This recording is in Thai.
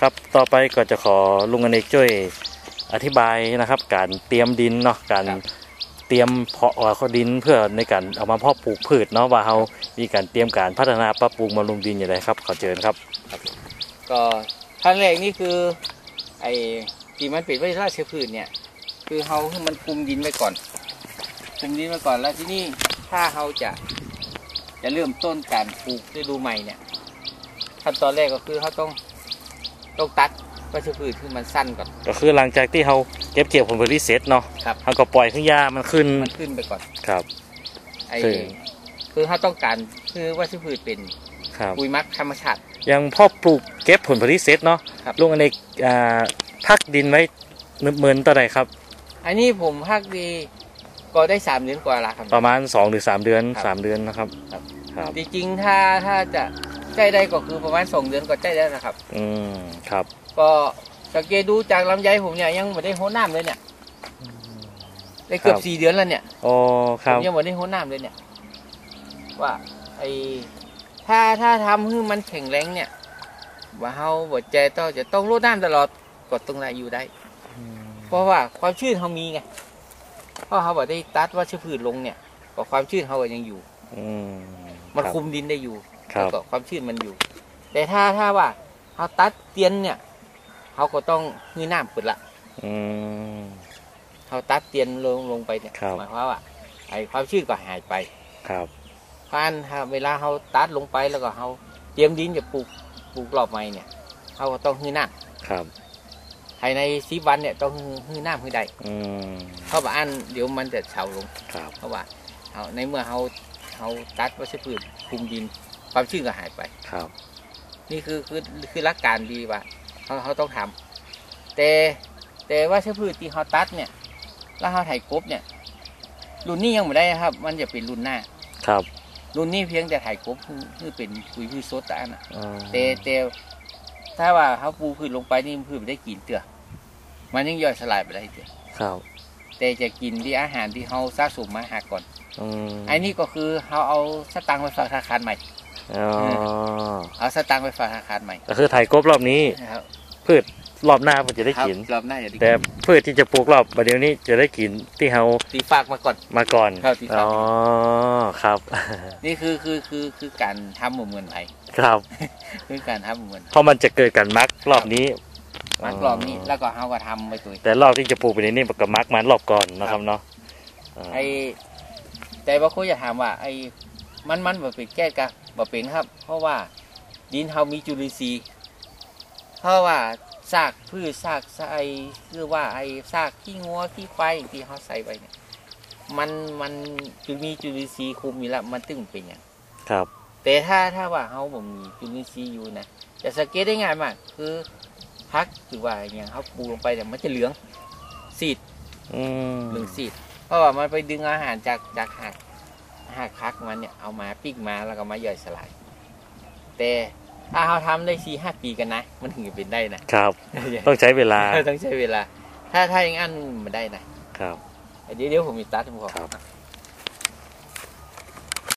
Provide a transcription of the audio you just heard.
ครับต่อไปก็จะขอลุงอเนกช่วยอธิบายนะครับ การเตรียมดินเนาะการเตรียมเพาะว่าเขาดินเพื่อในการเอามาเพาะปลูกพืชเนาะว่าเรามีการเตรียมการพัฒนาปรับปรุงบำรุงดินอย่างไรครับขอเชิญครับ ก็ขั้นแรกนี่คือไอ้ที่มันเป็นไว้ราชพืชเนี่ย คือเราให้มันคุมดินไว้ก่อนคุมดินไว้ก่อนแล้วที่นี่ถ้าเราจะจะเริ่มต้นการปลูกฤดูใหม่เนี่ยขั้นตอนแรกก็คือเขาต้อง ต้องตัดวัชพืชที่มันสั้นก่อน ก็คือหลังจากที่เราเก็บเกี่ยวผลผลิตเสร็จเนาะครับเราก็ปล่อยขึ้นหญ้ามันขึ้นมันขึ้นไปก่อนครับ ไอ้คือ คือเขาต้องการคือวัชพืชเป็นครับปุ๋ยหมักธรรมชาติยังเพาะปลูกเก็บผลผลิตเสร็จเนาะครับ ลุงอเนกอ่าพักดินไว้เหมือนต่อใดครับ อันนี้ผมพักดีก็ได้สามเดือนกว่าละครับ ประมาณ2หรือ3เดือนครับสามเดือนนะครับ ครับครับจริงๆถ้าถ้าจะใจได้ก็คือประมาณสองเดือนก็ใจได้นะครับ อืมครับ ก็สังเกตดูจากลำไยผมเนี่ยยังไม่ได้โหน้ำเลยเนี่ยได้เกือครับบสี่เดือนแล้วเนี่ยอ๋อคผรับมยังไม่ได้โหน้ำเลยเนี่ย ว่าไอถ้าถ้าทำให้มันแข็งแรงเนี่ยว่าเฮาบดใจต้องจะต้องรดน้ำตลอดก็ตรงไหนอยู่ได้ เพราะว่าความชื้นเขามีไงเพราะเขาบอกได้ตัดว่าเชื้อพืชลงเนี่ยก็ความชื้นเขาก็ยังอยู่ อื มมันรับคุมดินได้อยู่ครัแล้วบก็ความชื้นมันอยู่ แต่ถ้าถ้าว่าเขาตัดเตียนเนี่ยเขาก็ต้องฮือน้ำเปิดละอืม เขาตัดเตียนลงลงไปเนี่ยครับ หมายความว่าไอ้ความชื้นก็หายไป ครับ เพราะฉะนั้นถ้าเวลาเขาตัดลงไปแล้วก็เขาเตรียมดินจะปลูกปลูกรอบใหม่เนี่ยเขาก็ต้องฮือน้ครับำภายในสีวันเนี่ยต้องฮือน้ำให้ได้อืม เพราะว่าอันเดี๋ยวมันจะเฉาลง ครับ เพราะว่าเอาในเมื่อเขา เขาตัดวัชพืชคุมดิน ความชื้นก็หายไป ครับ นี่คือคือคือหลักการดีว่าเขาเขาต้องทำแต่แต่ว่าเชื้อพืชที่เขาตัดเนี่ย แล้วเขาไถกบเนี่ย รุ่นนี้ยังไม่ได้ครับ มันจะเป็นรุ่นหน้า ครับ รุ่นนี้เพียงแต่ไถกบคือคือเป็นปุ๋ยพืชสดแต่อันน่ะอืมแต่แต่ถ้าว่าเขาปูพืชลงไปนี่พืชไม่ได้กินเตือมันยังย่อยสลายไปได้เตือครับ แต่จะกินที่อาหารที่เขาสะสมมาหาก่อนอืมไอ้นี่ก็คือเขาเอาสตังค์ไปฝากธนาคารใหม่อ๋อเอาสตังค์ไปฝากธนาคารใหม่ ก็คือถ่ายกบรอบนี้นะครับพืชรอบหน้ามันจะได้ครับกินรอบหน้าจะได้กินแต่พืชที่จะปลูกรอบประเดี๋ยวนี้จะได้กินที่เราตีฝากมาก่อนมาก่อนครับที่ฝากอ๋อครับ นี่คือคือคือคือการทำเหมือนไทยครับ คือการทำเหมือนเพราะมันจะเกิดการมักรอบนี้ มักรอบนี้แล้วก็เฮาก็ทำไปตัวแต่รอบที่จะปลูกไปในนี้มันก็มักมันรอบก่อนนะครับเนาะอ่าไอ้แต่ว่าเขาจะถามว่า ไอ้มันมันบ่เป็นแก้กะบ่เป็นครับ เพราะว่าดินเฮามีจุลินทรีย์เพราะว่าซากพืชซากไอ้คือว่าไอ้ซากขี้งัวขี้ควายที่เฮาใส่ไปเนี่ยมันมันจะมีจุลินทรีย์คุมอยู่แล้วมันตึงเป็นอย่างครับ แต่ถ้าถ้าว่าเฮาบ่มีจุลินทรีย์อยู่นะจะสังเกตได้ง่ายมาก คือ พักหรือว่าอย่างเฮาปลูกลงไปเนี่ยมันจะเหลืองสีดอืมเหลืองสีดเพราะว่ามันไปดึงอาหารจากจากหักหักพักมันเนี่ยเอามาปิ้งมาแล้วก็มาย่อยสลาย แต่ถ้าเราทำได้สี่ห้าปีกันนะ มันถึงจะเป็นได้นะครับ ต้องใช้เวลาต้องใช้เวลา ถ้าถ้าอย่างนั้นมันได้นะครับเดี๋ยวเดี๋ยวผมมีตัดให้ผมขอครับ